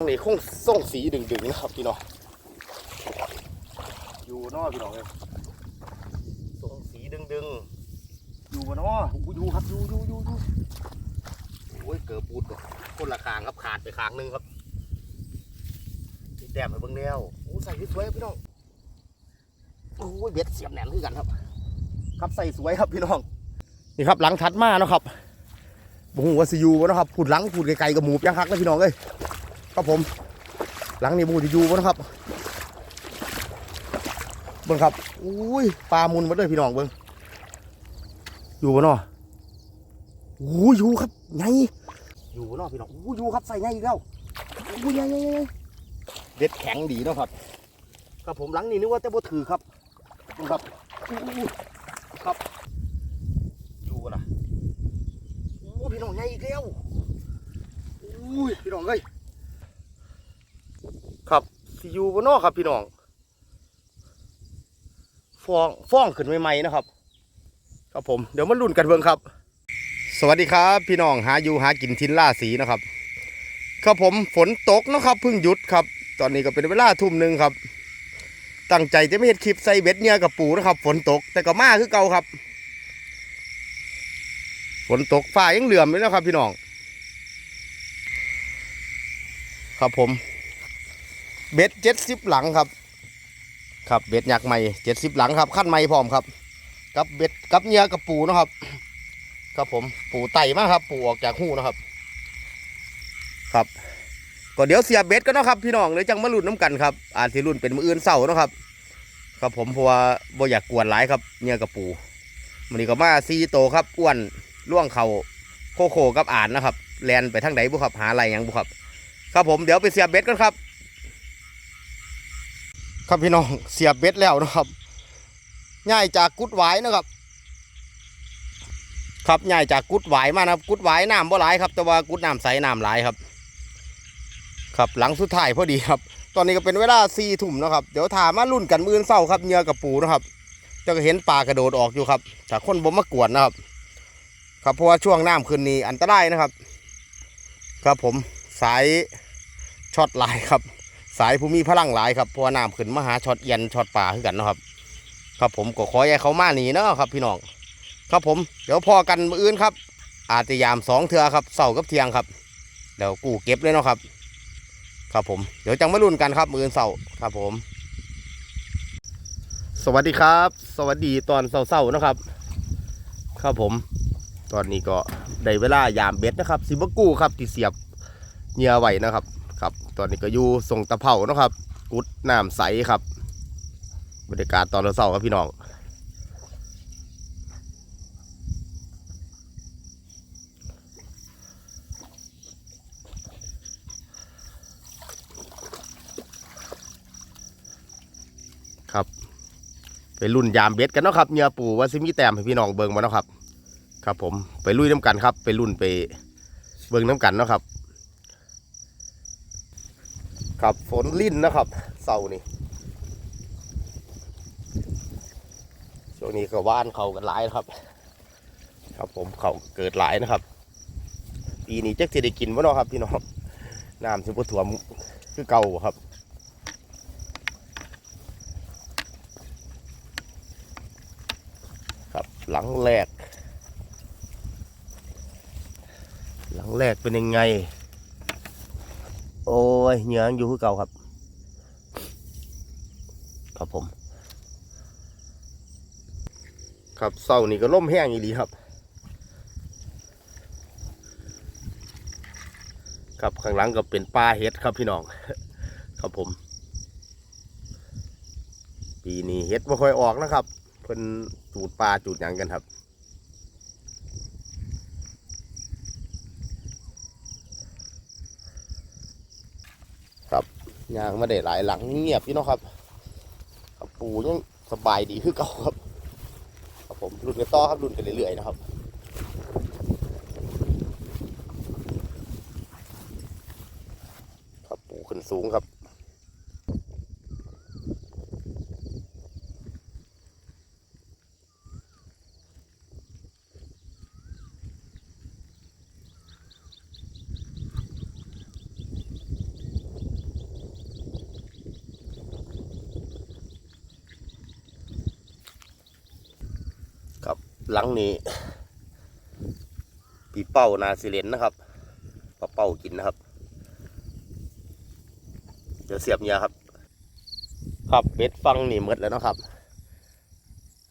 นี่คงส่งสีดึงๆนะครับพี่น้องอยู่นอพี่น้องเลยส่งสีดึงๆอยู่บนนออู้อยู่ครับอยู่อยู่อยู่อยู่โอ้ยเกือบปูดคนละคางครับขาดไปคางหนึงครับแต้มไปเบิ่งแล้วโอ้ใส่สวยพี่น้องโอ้ยเบ็ดเสียบแหนมคือกันครับ ครับใส่สวยครับพี่น้องนี่ครับหลังถัดมาเนาะครับบ่ฮู้ว่าสิอยู่บ่เนะครับพูดหลังพูดไกลๆกับหมูยังคักนะพี่น้องเอ้ย ครับผม หลังนี้บูจะอยู่บนะครับเบิ่งครับอุ้ยปลามุนมาเลยพี่น้องเบิ่งอยู่บ่เนาะอู้อยู่ครับไงอยู่บ่เนาะพี่น้องอู้อยู่ครับใส่ไงอีกแล้วอู้ไงไงไงเด็ดแข็งดีนะครับครับผมหลังนี้นึกว่าแต่บ่ถือครับเบิ่งครับอู้ครับ อยู่บ่ล่ะอู้พี่น้องไงอีกแล้วอุ้ยพี่น้องเอ้ย ครับซียูบนนอกครับพี่น้องฟองฟ้องขึ้นใหม่ๆนะครับ ครับผมเดี๋ยวมาลุ้นกันเบิ่งครับ สวัสดีครับ พี่น้องหาอยู่หากินทินล่าสีนะครับ ครับผมฝนตกนะครับเพิ่งหยุดครับ ตอนนี้ก็เป็นเวลาทุ่มหนึ่งครับ ตั้งใจจะไม่เห็นคลิปใส่เบ็ดเนี่ยกับปูนะครับ ฝนตกแต่ก็มาคือเก่าครับ ฝนตกฟ้ายังเหลื่อมเลยนะครับ พี่น้อง ครับผม เบ็ดเจ็ดสิบหลังครับ ครับเบ็ดยักษ์ใหม่เจ็ดสิบหลังครับขั้นใหม่พร้อมครับ กับเบ็ดกับเหยื่อกับปูนะครับ ครับผมปูไต่มากครับ ปูออกจากหูนะครับ ครับก็เดี๋ยวเสียเบ็ดก็นะครับ พี่น้องเดี๋ยจังมาลุ้นน้ำกันครับอาจสิลุ้นเป็นมืออื่นเศร้านะครับ ครับผมเพราะว่าบ่อยากกวนหลายครับเหยื่อกับปูมันนี้ก็มาซีโตครับอ้วนล่วงเขาโคโคกับอ่านนะครับแลนไปทางไหนบุครับหาอะไรยังบุครับ ครับผมเดี๋ยวไปเสียเบ็ดกันครับ ครับพี่น้องเสียบเบ็ดแล้วนะครับง่ายจากกุดหวายนะครับ ครับง่ายจากกุดหวายมานะครับ กุดหวายน้ำบ่หลายครับ แต่ว่ากุดน้ำใสน้ำหลายครับ ครับหลังสุดท้ายพอดีครับ ตอนนี้ก็เป็นเวลาสี่ทุ่มนะครับ เดี๋ยวถามมารุ่นกันมือเศร้าครับเงือกับปูนะครับจะเห็นปลากระโดดออกอยู่ครับถ้าคนบ่มากวนนะครับ ครับเพราะว่าช่วงน้ำคืนนี้อันตรายนะครับ ครับผมสายช็อตหลายครับ สายผู้มีพลังหลายครับเพราะว่าน้ำขึ้นมาหาช็อตเอีย็นช็อตป่าขึ้นกันนะครับ ครับผมก็ขอให้เขามาหนีเนาะครับ พี่น้องครับผมเดี๋ยวพอกันมืออื่นครับ อาจจะยามสองเทือครับเสาร์กับเทียงครับเดี๋ยวกู้เก็บเลยเนาะครับ ครับผมเดี๋ยวจังมาลุ้นกันครับมืออื่นเสาร์ครับผม สวัสดีครับ สวัสดีตอนเสาร์ๆนะครับ ครับผม ตอนนี้ก็ได้เวลายามเบ็ดนะครับซิบกู้ครับที่เสียบเหยื่อไว้นะครับ ตอนนี้ก็อยู่ทรงตะเภาเนาะครับ กุดน้ำใสครับ บรรยากาศตอนเช้าครับพี่น้องครับไปรุ่นยามเบ็ดกันเนาะครับเหยื่อปูว่าซิมีแต้มให้พี่น้องเบิ่งมาเนาะครับ ครับผมไปลุยน้ำกันครับ ไปรุ่นไปเบิ่งน้ำกันเนาะครับ ครับฝนลิ่นนะครับเสาร์นี่ช่วงนี้ก็ว่านเขากันหลายนะครับ ครับผมเขาเกิดหลายนะครับ ปีนี้จักสิได้กินบ่เนาะครับ พี่น้องน้ำสิบ่ถ่วมคือเก่าครับครับหลังแรก หลังแรกเป็นยังไง ยเหงื่ออยู่คือเก่าครับ ครับผม ครับเศร้านี่ก็ล่มแห้งอีหลีครับ ครับข้างหลังก็เป็นปลาเห็ดครับพี่น้อง ครับผม ปีนี้เห็ดไม่ค่อยออกนะครับเพิ่นจูดปลาจูดหยังกันครับ ครับ ยางมาได้หลายหลังเงียบพี่น้องครับครับปูยังสบายดีคือเก่าครับครับผมรุ่นกันต่อครับรุ่นกันเรื่อยๆนะครับครับปูขึ้นสูงครับ หลังนี้ปีเป้านาซิเลนนะครับปลาเป้ากินนะครับ เดี๋ยวเสียบเหยื่อครับ ครับเบ็ดฟังนี่หมดแล้วนะครับ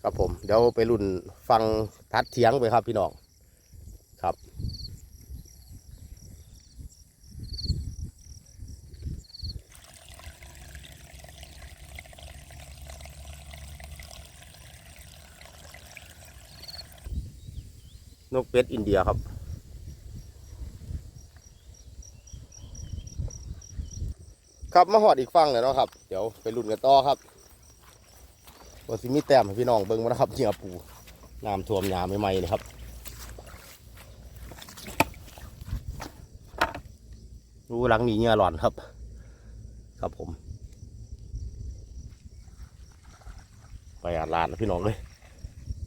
ครับผม เดี๋ยวไปรุ่นฟังทัดเทียงไปครับพี่น้อง ครับ นกเป็ดอินเดียครับครับมาหอดอีกฟังเลยเนาะครับ เดี๋ยวไปรุ่นกันต่อครับว่าสิมีแต้มให้พี่น้องเบิ่งมานะครับเหยื่อปูน้ำท่วมยามใหม่ๆนี่ครับรู้หลังนี้เหงื่อหลอนครับ ครับผม ไปอ่านลานนะพี่น้องเลย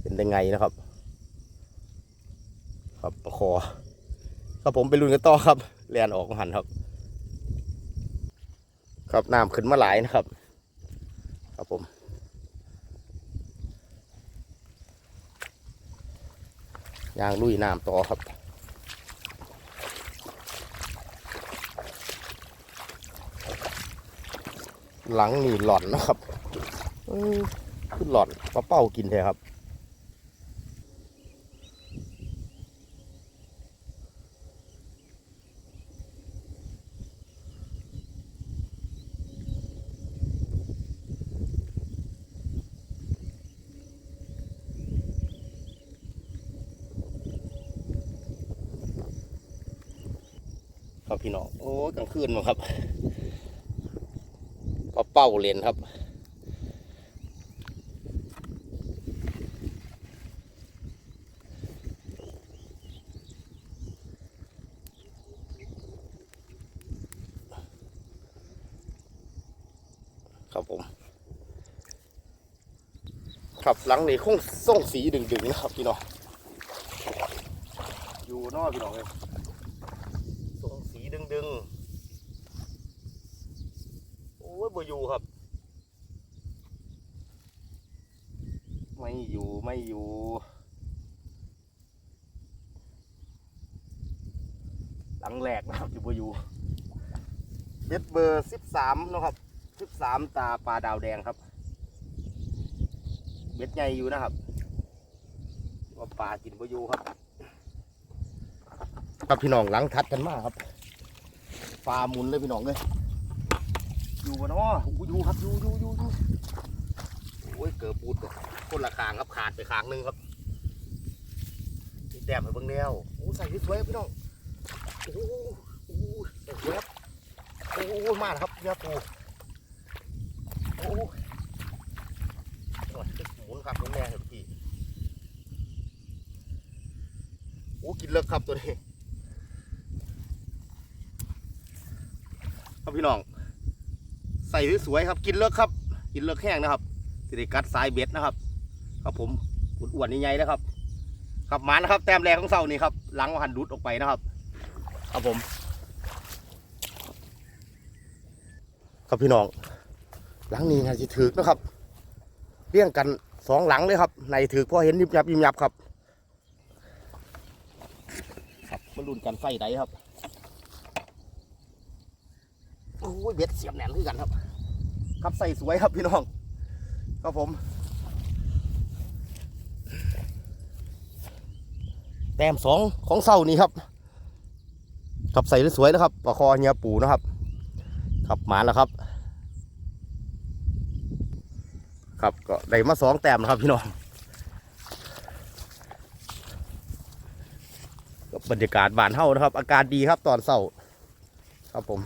เป็นได้ไงนะครับ อครับผมไปลุนกันต่อครับเรียนออกหันครับ ครับน้ำขึ้นมาหลายนะครับ ครับผมยางลุยน้ำต่อครับหลังนี่หล่อนนะครับเออขึ้นหล่อนปลาเป้ากินเลยครับ กลางคืนมาครับปลาเป้าเลนครับ ครับผม ครับหลังนี้คงส่งสีดึงๆนะครับพี่น้องอยู่นอกพี่น้องเลยส่งสีดึงๆ โอ้ยบ่อยู่ครับ ไม่อยู่ไม่อยู่หลังแหลกนะครับอยู่บ่อยู่เบ็ดเบอร์สิบสามนะครับสิบสามตาปลาดาวแดงครับ เบ็ดใหญ่อยู่นะครับว่าปลากินบ่อยู่ครับครับพี่น้องหลังทัดกันมากครับฟาหมุนเลยพี่น้องเลย อยู่บนอ้ออู้อยู่ครับอยู่อยู่อยู่อยู่โอ้ยเกือบปูดคนละคางครับขาดไปคางนึงครับมีแต้มไปเบิ่งแล้วโอ้ใส่สวยพี่น้องโอ้โหโอ้สวยครับโอ้โหมากครับเนื้อปูโอ้โหโอ้ยหมุนครับหมุนแน่ครับพี่โอ้กินเลิกครับตัวนี้ครับพี่น้อง ใส่สวยๆครับ กินเลิกครับ กินเลิกแห้งนะครับสิริกัดสายเบ็ดนะครับ ครับผมอ้วนๆใหญ่ๆนะครับครับมานะครับ แต้มแรกของเสานี่ครับหลังหันดุดออกไปนะครับ ครับผม ครับพี่น้อง หลังนี้นะจะถือนะครับเลี้ยงกันสองหลังเลยครับ ในถือพอเห็นยิบยับยิบยับครับ ครับมาลุ้นกันไฟไดครับโอ้ยเบ็ดเสียบแหนนคือกันครับ ครับใส่สวยครับพี่น้องครับผม แต้มสองของเสานี่ครับครับใส่สวยนะครับปลาคอเฮียปูนะครับครับหมาแล้วครับ ครับก็ได้มาสองแต้มนะครับพี่น้องก็บรรยากาศบานเท่านะครับ อากาศดีครับตอนเสาร์ครับผม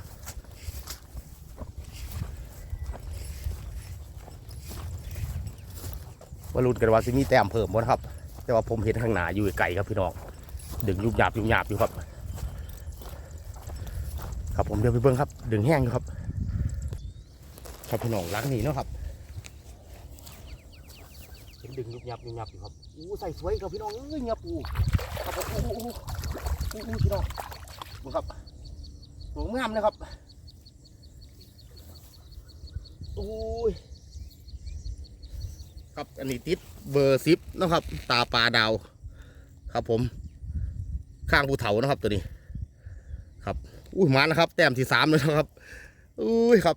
ว่าลุ้นกันว่าจะมีแต้มเพิ่มบ่นะครับ แต่ว่าผมเห็นข้างหน้าอยู่ไกลครับพี่น้องดึงยุบหยาบยุบหยาบอยู่ครับ ครับผมเดี๋ยวไปเบิ้งครับ ดึงแห้งอยู่ครับ ครับพี่น้องล้างนี่เนาะครับเห็นดึงยุบหยับยุบหยับอยู่ครับอู้ใส่สวยครับพี่น้องเอ้ยเงียบปูครับอู้อู้อู้อู้พี่น้องดูครับสวยงามนะครับโอ้ย ครับอันนี้ติดเบอร์ซิปนะครับ ตาปลาดาว ครับผม ข้างภูเถานะครับตัวนี้ ครับอุ้ยมานะครับ แต้มที่สามเลยนะครับอุ้ยครับ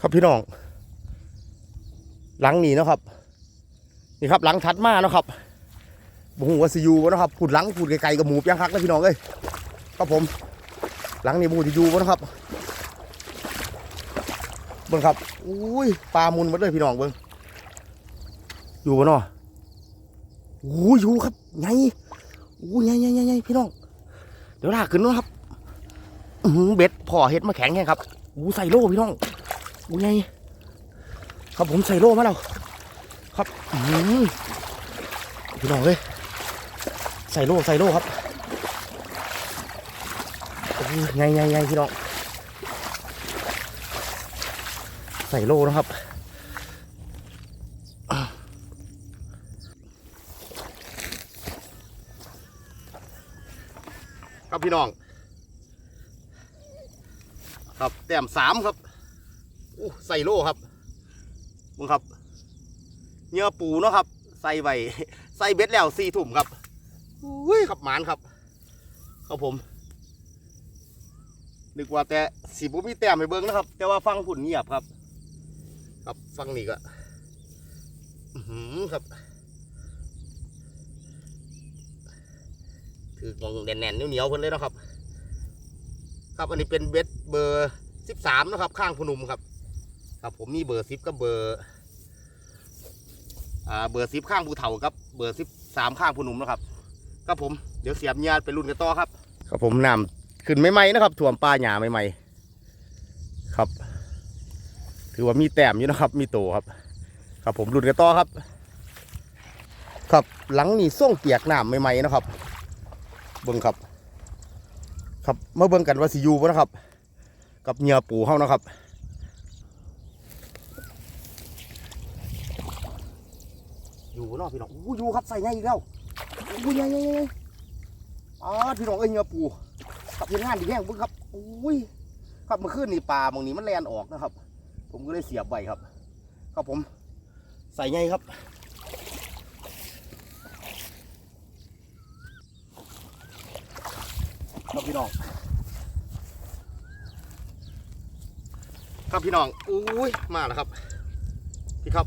ครับพี่น้องหลังนี้นะครับ นี่ครับหลังถัดมานะครับบุหัวซียูนะครับผุดหลังผุดไกลๆกับหมูยังคักนะพี่น้องเอ้ยครับผม หลังนี้บุหัวซียูนะครับเบิ่งครับอุ้ยปลามุนหมดเลยพี่น้องเบิ่ง อยู่บ่เนาะอู้ยอยู่ครับไงอู้ยไงไงไงพี่น้อง เดี๋ยวลากขึ้นเนาะครับอื้อหือเบ็ดพ่อเฮ็ดมาแข็งแค่ครับอู้ใส่โล่พี่น้องอู้ไงครับผมใส่โล่มาแล้วครับอื้อหือพี่น้องเลยใส่โล่ใส่โล่ครับไงไงไงพี่น้อง ใส่โล่นะครับครับ พี่น้อง ครับแต้มสามครับโอ้ใส่โล่ครับมึงครับเนื้อปูเนาะครับ ใส่ไว้ใส่เบ็ดแล้วสี่ถุ่มครับอุ้ยครับหมานครับ ครับผมนึกว่าแต่สีบุมีแต้มไปเบิ้งนะครับ แต่ว่าฟังผุ่นเงียบครับ ครับฟังนี่ก็อื้อหือครับ ถือกองแน่นๆเหนียวๆเพิ่นเลยนะครับครับอันนี้เป็นเบ็ดเบอร์สิบสามนะครับ ข้างพนุมครับ ครับผมมีเบอร์สิบกับเบอร์อ่าเบอร์สิบข้างภูเถาครับ เบอร์สิบสามข้างผู้หนุ่มนะครับครับผมเดี๋ยวเสียบญาติไปรุ่นกันต่อครับ ครับผมนำขึ้นใหม่ๆนะครับถ่วมปลาหยาใหม่ๆครับ ถือว่ามีแต้มอยู่นะครับ มีโตครับ ครับผมรุ่นกันต่อครับ ครับหลังนี่ส่งเปียกน้ำใหม่ๆนะครับ เบิ้งครับ ครับมาเบิ้งกันว่าสิอยูบ่นะครับ กับเหยื่อปูเฮานะครับอยู่เนาะพี่น้องอู้อยู่ครับใส่ไงอีกแล้วอู้ยไงไงไงอ๋อพี่น้องเอ้ยเงือปูขับเห็นงานดีแห้งบึ้งครับอุ้ยครับเมื่อคืนนี่ปลาบางนี้มันแลนออกนะครับ ผมก็เลยเสียบไว้ครับ ครับผม ใส่ไงครับ ครับพี่น้องครับพี่น้องอุ้ยมาแล้วครับพี่ครับ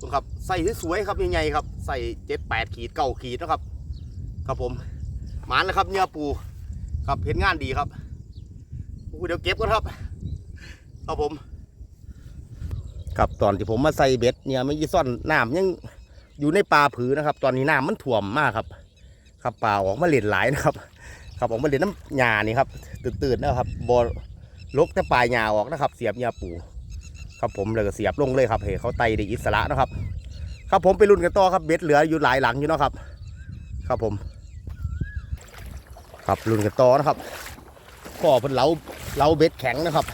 ดูครับใส่สวยครับใหญ่ๆครับ ใส่เจ็ดแปดขีดเก้าขีดนะครับ ครับผมหมานแล้วครับเนื้อปูครับเห็นงานดีครับอู้เดี๋ยวเก็บก่อนครับครับผมครับตอนที่ผมมาใส่เบ็ดเนี่ยไม่ยี่ซ่อนน้ำยังอยู่ในปลาผือนะครับ ตอนนี้น้ำมันถ่วมมากครับ ครับปลาออกมาเล่นหลายนะครับ ครับออกมาเล่นน้ำหยานี่ครับตื่นๆนะครับบอลกแต่ปลายหยาออกนะครับ เสียบเนื้อปูครับผมเลยก็เสียบลงเลยครับเฮ้เขาไตได้อิสระนะครับ ครับผมไปรุ่นกันต่อครับเบ็ดเหลืออยู่หลายหลังอยู่นะครับ ครับผม ครับรุ่นกันต่อนะครับพ่อเพิ่นเล้าเล้าเบ็ดแข็งนะครับ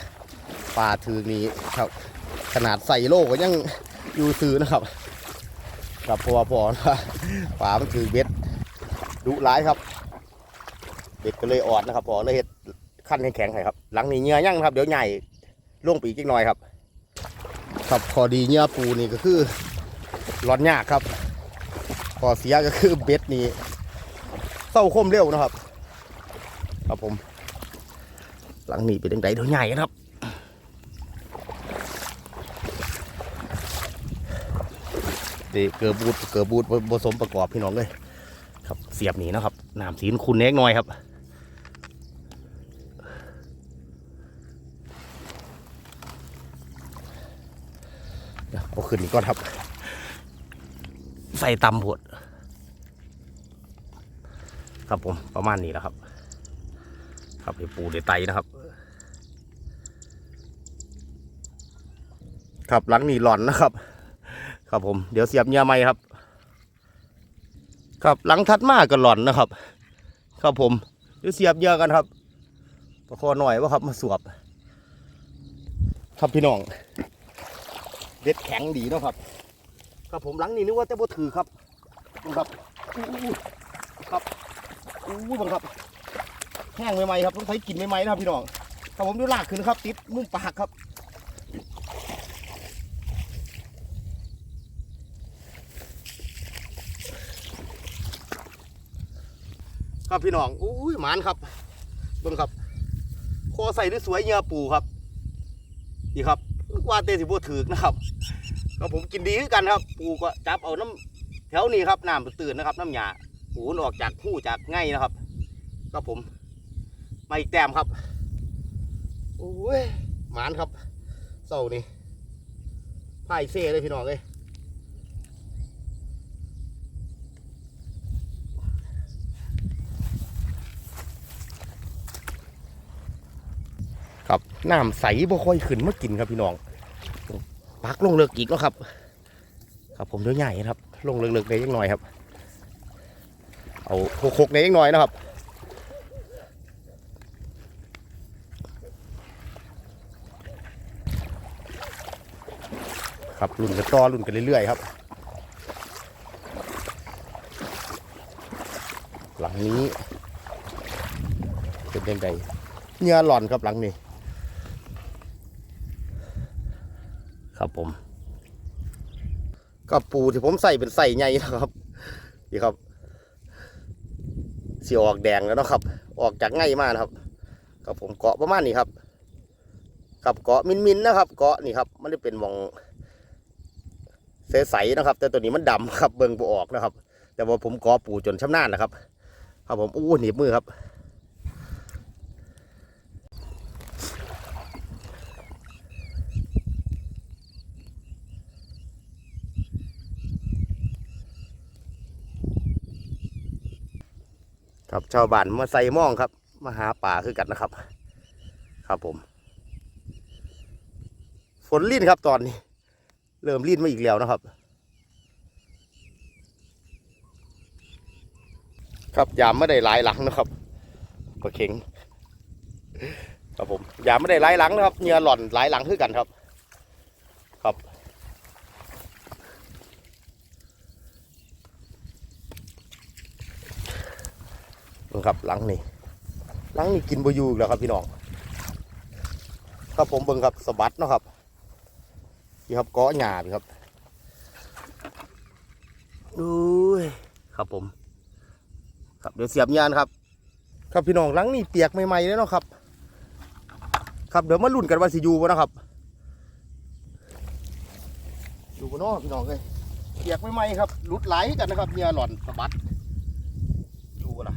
ปลาถือนี้ครับ ขนาดใส่โลก็ยังอยู่ซื้อนะครับครับพราะว่าพอนะปลามันถือเบ็ดดุร้ายครับ เบ็ดก็เลยออนนะครับพอเลยเฮ็ดขั้นให้แข็งให้ครับ หลังนี้เงื่อยั่งครับ เดี๋ยวใหญ่ล่วงปีกอีกหน่อยครับ ครับขอดีเนื้อปูนี่ก็คือร้อนยากครับข้อเสียก็คือเบ็ดนี่เศร้าคมเร็วนะครับ ครับผม หลังนี้เป็นยังไงเดี๋ยวใหญ่นะครับดีเกือบบูดเกือบบูดผสมประกอบพี่น้องเลยครับเสียบหนีนะครับน้ำสีคุณเล็กน้อยครับ เดี๋ยวเอาขึ้นอีกก่อนครับ ใส่ตำผดครับผมประมาณนี้แหละครับ ครับให้ปูได้ไตนะครับ ครับหลังนี้หลอนนะครับ ครับผมเดี๋ยวเสียบเงียไหมครับ ครับหลังทัดมากก็หลอนนะครับ ครับผมเดี๋ยวเสียบเงียกันครับประคอหน่อยว่าครับมาสวบ ครับพี่น้อง เด็ดแข็งดีนะครับ ครับผมหลังนี้นึกว่าจะบถือครับครับครับอู้บังครับแห้งใหม่ๆครับต้องใช้กลิ่นใหม่ๆนะครับพี่น้องครับผมดูลากขึ้นครับ ติดมุ่งปากครับครับพี่น้องอุ้ยหมานครับบิ่งครับคอใส่ด้สวยเงือปูครับ นี่ครับ ว่าเตสิบ่ถือนะครับก็ผมกินดีคือกันครับ ปูก็จับเอาน้ำแถวนี้ครับน้ำตื่นนะครับ น้ำหยาปูนออกจากหู้จากไง่นะครับ ก็ผมมาอีกแต้มครับโอ้ยหมานครับเศร้านี่พ่ายเซ่เลยพี่น้องเลย ครับน้ำใสบ่ค่อยขึ้นมากินครับพี่น้องปักลงเลิกอีกแล้วครับ ครับผมเดี๋ยวใหญ่ครับ ลงเลิกๆได้ยังหน่อยครับ เอาโคกๆได้ยังหน่อยนะครับครับรุ่นกันต่อรุ่นกันเรื่อยๆครับ หลังนี้เป็นยังไงเงื่อหล่อนครับหลังนี้ ครับ ผม กับปูที่ผมใส่เป็นใส่ใหญ่นะครับนี่ครับสีออกแดงแล้วนะครับ ออกจากไง่ายมากนะครับกับผมเกาะประมาณนี้ครับกับเกาะมินมินนะครับ เกาะนี่ครับมันได้เป็นมองใสๆนะครับ แต่ตัวนี้มันดำครับเบิ่งบ่ออกนะครับ แต่ว่าผมเกาะปูจนชำนาญนะครับ ครับผมอู้หนีบมือครับ ครับชาวบ้านมาใส่ม่องครับ มาหาป่าคือกันนะครับ ครับผม ฝนลิ่นครับตอนนี้ เริ่มลิ่นมาอีกแล้วนะครับ ครับยามไม่ได้หลายหลังนะครับก็เข็งครับผมยามไม่ได้หลายหลังนะครับเหงื่อหล่อนหลายหลังคือกันครับ เบิ่ง ครับหลังนี่หลังนี่กินบอยูอีกแล้วครับพี่น้องครับผมเบิ่งครับสะบัดเนาะครับนี่ครับเกาะหญ้าพี่ครับดูยครับผม ครับเดี๋ยวเสียบยานครับ ครับพี่น้องหลังนี่เปียกใหม่ๆเลยเนาะครับ ครับเดี๋ยวมาลุ้นกันว่าสิอยู่บ่นะครับอยู่บ่เนาะพี่น้องเลยเปียกใหม่ๆครับหลุดไหลกันนะครับเหงื่อหล่อนสะบัดอยู่บ่ล่ะ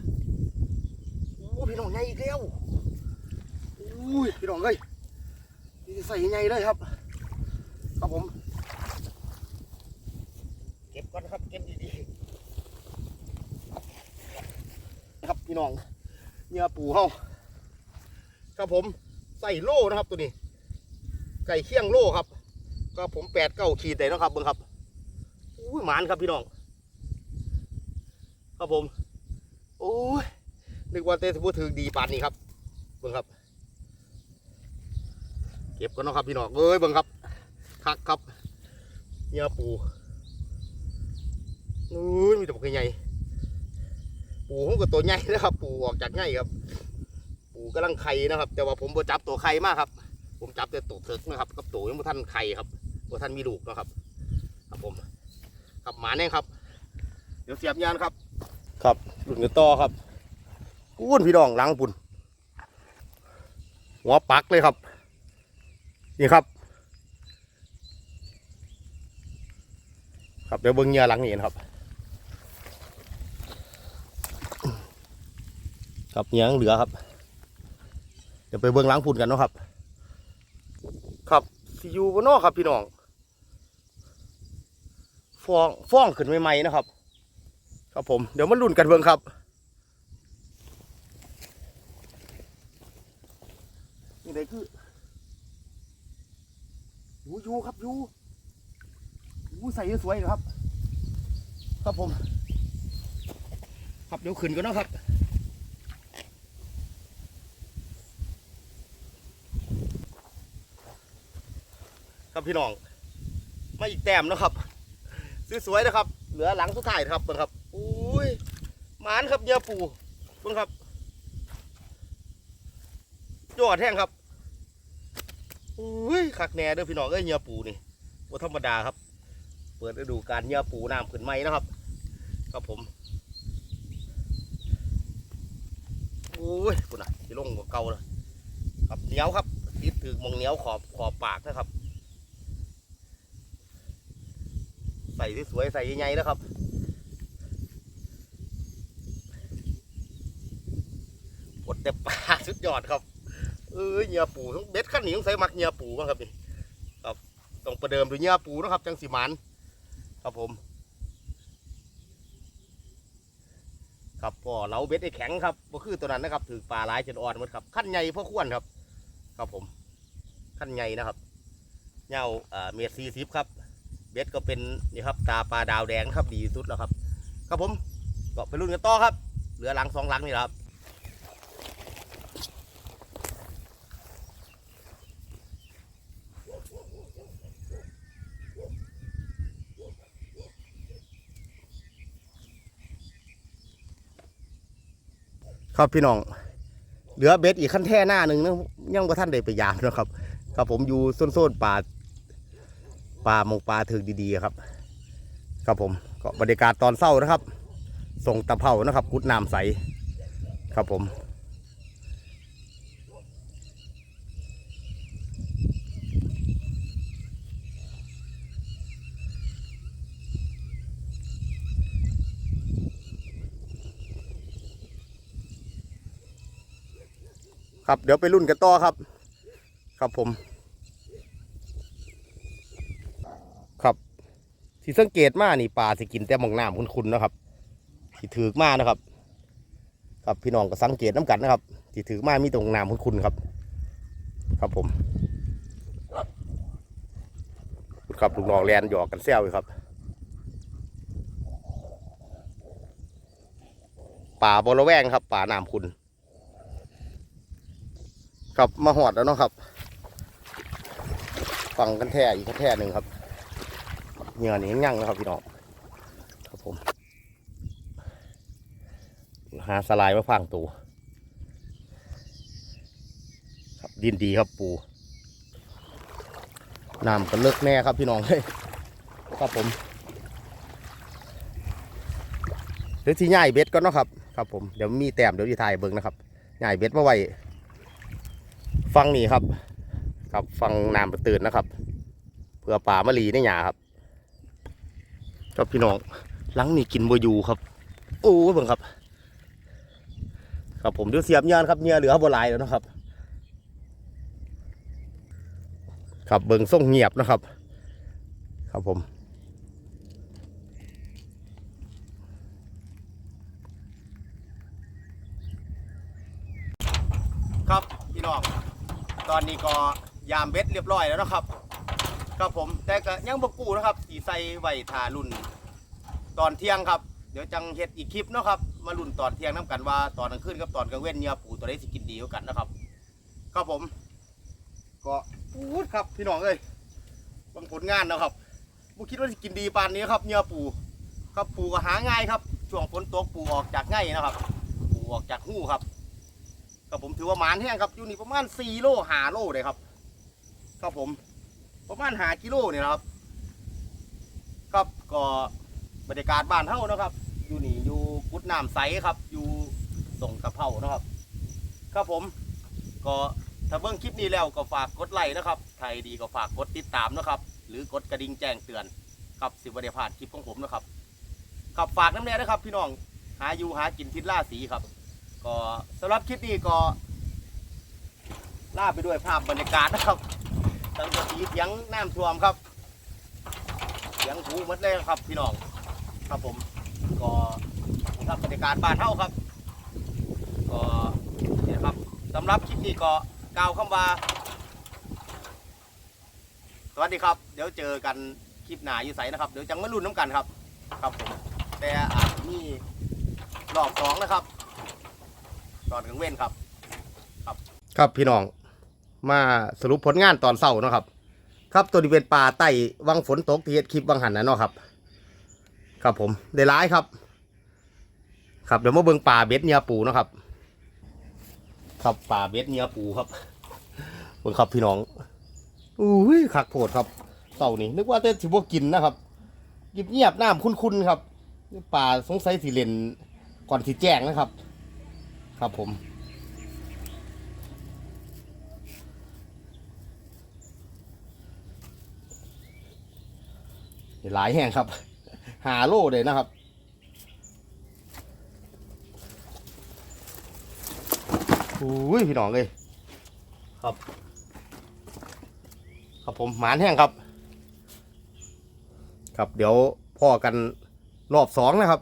โอ้ พี่น้องใหญ่อีกแล้วอุ้ยพี่น้องเอ้ยนี่ใส่ใหญ่เลยครับ ครับผม เก็บก่อนนะครับเก็บดีๆครับพี่น้องเนื้อปูเฮาครับผมใส่โล่นะครับตัวนี้ ไก่เคี่ยงโล่ครับ ก็ผมแปดเก้าขีดเลยนาะครับเบิ้งครับอุ้ยหมานครับพี่น้อง ครับผม โอ้ย นึกว่าเต้สบูถือดีปานนี้ครับเบิ่งครับ เก็บกันเนาะครับพี่น้องเอ้ยเบิ่งครับคักครับเนื้อปูนู้นมีแต่ปลาใหญ่ปูผมก็ตัวใหญ่นะครับ ปูออกจากง่ายครับ ปูกำลังไข่นะครับ แต่ว่าผมบ่จับตัวไข่มากครับ ผมจับแต่ตัวเถิกนะครับ กับตัวยังบ่ท่านไข่ครับบ่ท่านมีลูกนะครับ ครับผม ครับหมาแน่ครับ เดี๋ยวเสียบยานครับ ครับหลุดกันต่อครับ อ้วนพี่น้องหลังปุ่นหัวปักเลยครับ นี่ครับ ครับเดี๋ยวเบิ้งเงื่อหลังนี่นะครับ ครับเงื่อยังเหลือครับ เดี๋ยวไปเบิ้งหลังปุ่นกันเนาะครับ ครับซียูบนนอกครับพี่น้องฟองฟองขึ้นใหม่ๆนะครับ ครับผมเดี๋ยวมาลุ้นกันเบิ้งครับ นี่ไหนคือยูยูครับยูยู ใส่สวยๆครับ ครับผม ครับเดี๋ยวขึ้นกันนะครับครับพี่น้องมาอีกแต้มนะครับสวยๆนะครับ เหลือหลังสุดท้ายนะครับเบิ่งครับอุ้ยหมานครับเยื่อปูเบิ่งครับยอดแห้งครับอุ้ยคักแหน่เด้อพี่น้องเอ้ยเยื่อปูนี่ว่าธรรมดาครับ เปิดฤดูการเหยื่อปูน้ำขึ้นไหมนะครับ ครับผมโอ้ยคุณอะที่ลงกว่าเก่าเลยครับเหนียวครับติดถือมองเหนียวขอบขอบปากนะครับ ใส่สวยใส่ใหญ่ๆนะครับกดแต่ปลาสุดยอดครับเอ้ยเหยื่อปูทั้งเบ็ดขั้นหนีต้องใส่มักเหยื่อปูบ้างครับนี่ครับต้องประเดิมด้วยเหยื่อปูนะครับ จังสีมัน ครับผม ครับพอเราเบ็ดไอ้แข็งครับก็คือตัวนั้นนะครับถือปลาหลายจนอ่อนหมดครับขั้นใหญ่พอควรครับ ครับผมขั้นใหญ่นะครับเงาเอ่อเมตรสี่สิบครับเบ็ดก็เป็นนี่ครับตาปลาดาวแดงครับดีที่สุดแล้วครับ ครับผมก็ไปรุ่นกันต่อครับ เหลือหลังสองหลังนี่ครับ ครับพี่น้อง เหลือเบ็ดอีกขั้นแท่หน้าหนึ่งนะยังว่าท่านได้ไปยามนะครับ ครับผมอยู่โซนๆป่าป่ามงป่าถึงดีๆครับ ครับผมก็บรรยากาศตอนเศร้านะครับ ส่งตะเภานะครับ กุดน้ำใส ครับผม ครับเดี๋ยวไปรุ่นกันต่อครับ ครับผม ครับที่สังเกตมานี่ปลาสิกินแต่มองน้ำคุณๆนะครับที่ถือมานะครับ ครับพี่น้องก็สังเกตน้ำกันนะครับที่ถือมามีตรงน้ำคุณๆครับ ครับผมครับลูกน้องแลนหยอกกันแซวอยู่ครับป่าบระแวงครับ ป่าน้ำคุณ ครับมาหอดแล้วเนาะครับฟังกันแท่อีกแท่หนึ่งครับเหงื่อนี่ยังยั่งนะครับพี่น้องครับผมหาสลายมาฟังตูครับดินดีครับปูน้ำก็เลิกแน่ครับพี่น้องเฮ้ยครับผมเดี๋ยวที่ย่ายเบ็ดก็เนาะครับครับผมเดี๋ยวมีแต้มเดี๋ยวที่ถ่ายเบิ้งนะครับย่ายเบ็ดมาไว้ ฟังนี่ครับ ครับฟังน้ำประตื่นนะครับ เพื่อป่ามะลีในหยาครับครับพี่น้องหลังนี่กินบอยู่ครับ โอ้เบิ่งครับ ครับผมเดี๋ยวเสียบยานครับเนี่ยเหลือบัวลายแล้วนะครับ ครับเบิ่งส่งเงียบนะครับ ครับผม ครับพี่น้อง ตอนนี้ก็ยามเบ็ดเรียบร้อยแล้วนะครับครับผมแต่ก็ยังบกูนะครับสีใส่ไว้ทารุ่น ตอนเที่ยงครับ เดี๋ยวจังเฮ็ดอีกคลิปเนาะครับมารุ่นตอนเที่ยงน้กันว่าตอนกลางคืนกับตอนกลางเว้นเนี่ยปูตัวไหนสิกินดีกว่ากันนะครับครับผมก็พูดครับพี่น้องเอ้ยบางผลงานนะครับบุคิดว่าสิกินดีปานนี้ครับเนี่ยปูครับปูก็หาง่ายครับช่วงฝนตกปูออกจากง่ายนะครับ ปูออกจากหู้ครับ ครับผมถือว่าหมานแห้งครับอยู่นี่ประมาณ4โล5โลเลยครับ ครับผมประมาณหากิโลเนี่ยนะครับ ครับก็บรรยากาศบ้านเท่านะครับ อยู่นี่อยู่กุดน้ำใสครับ อยู่ส่งตะเภานะครับ ครับผมก็ถ้าเบิ่งคลิปนี้แล้วก็ฝากกดไลค์นะครับใครดีก็ฝากกดติดตามนะครับ หรือกดกระดิ่งแจ้งเตือนครับสิบวันเดีพลาดคลิปของผมนะครับ ครับฝากน้ำแน่นะครับ พี่น้องหาอยู่หากินทิศล่าสีครับ ก็สำหรับคลิปนี้ก็ล่าไปด้วยภาพบรรยากาศนะครับตั้งแต่สีเสียงน้ำท่วมครับ เสียงหูหมดเลยครับพี่น้องครับผมก็นี่ครับบรรยากาศบ้านเท่าครับ ก็เนี่ยครับสำหรับคลิปนี้ก็กล่าวคำว่าสวัสดีครับ เดี๋ยวเจอกันคลิปหนาอยู่ใสนะครับ เดี๋ยวจังมาลุ้นน้ำกันครับ ครับผมแต่อาจมีรอบสองนะครับ อนกลางเว้นครับ ครับครับพี่น้อง มาสรุปผลงานตอนเช้าเนาะครับ ครับตัวนี้เป็นปลาไต่วังฝนตกที่เฮ็ดคลิปวังหันนะเนาะครับ ครับผมได้ร้ายครับ ครับเดี๋ยวมาเบิ่งปลาเบ็ดเนื้อปูเนาะครับ ครับปลาเบ็ดเนื้อปูครับเบิ่งครับพี่น้องอุ้ยคักโผดครับเต่านี่นึกว่าจะสิบวกินนะครับเงียบเงียบๆน้ำคุ้นๆครับปลาสงสัยสิเลนก่อนสิแจ้งนะครับ ครับผม หลายแห่งครับ หาโล่เลยนะครับอุ้ยพี่น้องเลยครับ ครับผมหมานแห้งครับ ครับเดี๋ยวพ่อกันรอบสองนะครับ